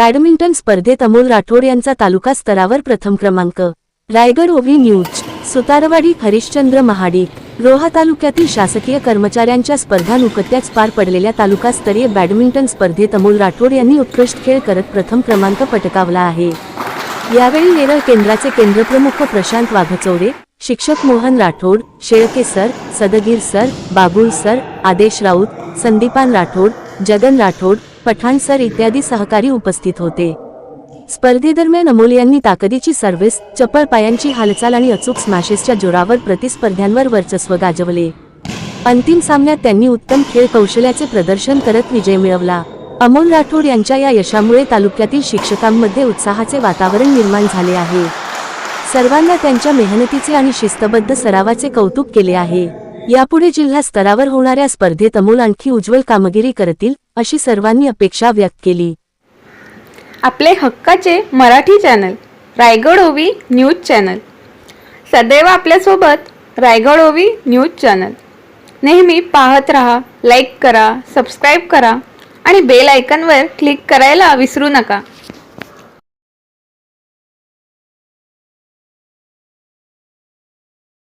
Badminton स्पर्धेत अमोल राठोड यांचा तालुका स्तरावर प्रथम क्रमांक. रायगड ओव्ही न्यूज सुतारवाडी हरिश्चंद्र महाडिक रोहा तालुक्यातील शासकीय कर्मचाऱ्यांच्या स्पर्धा नुकत्याच पार पडलेल्या तालुकास्तरीय बॅडमिंटन स्पर्धेत अमोल राठोड यांनी उत्कृष्ट खेळ करत प्रथम क्रमांक पटकावला आहे. यावेळी नेरळ केंद्राचे केंद्रप्रमुख प्रशांत वाघचौरे शिक्षक Mohan Rathod Shelke sir Sadgir sir Babul sir Adesh Raut Sandipan Rathod Jagan Rathod Pathan sir इत्यादी सहकारी उपस्थित होते. स्पर्धेदरम्यान अमोल यांनी ताकदीची सर्व्हिस चपळ पायांची हालचाल आणि अचूक स्मॅशेसच्या जोरावर प्रतिस्पर्ध्यांवर वर्चस्व गाजवले. अंतिम सामन्यात त्यांनी उत्तम खेळ कौशल्याचे प्रदर्शन करत विजय मिळवला. अमोल राठोड यांच्या या यशामुळे तालुक्यातील शिक्षकांमध्ये उत्साहाचे वातावरण निर्माण झाले आहे. सर्वांना त्यांच्या मेहनतीचे आणि शिस्तबद्ध सरावाचे कौतुक केले आहे. यापुढे जिल्हा स्तरावर होणाऱ्या स्पर्धेत अमोल आणखी उज्ज्वल कामगिरी करतील अशी सर्वांनी अपेक्षा व्यक्त केली. आपले हक्काचे मराठी चॅनल रायगड ओवी न्यूज चॅनल. सदैव आपल्यासोबत रायगड ओवी न्यूज चॅनल. नेहमी पाहत रहा लाईक करा सबस्क्राईब करा आणि बेल आयकनवर क्लिक करायला विसरू नका.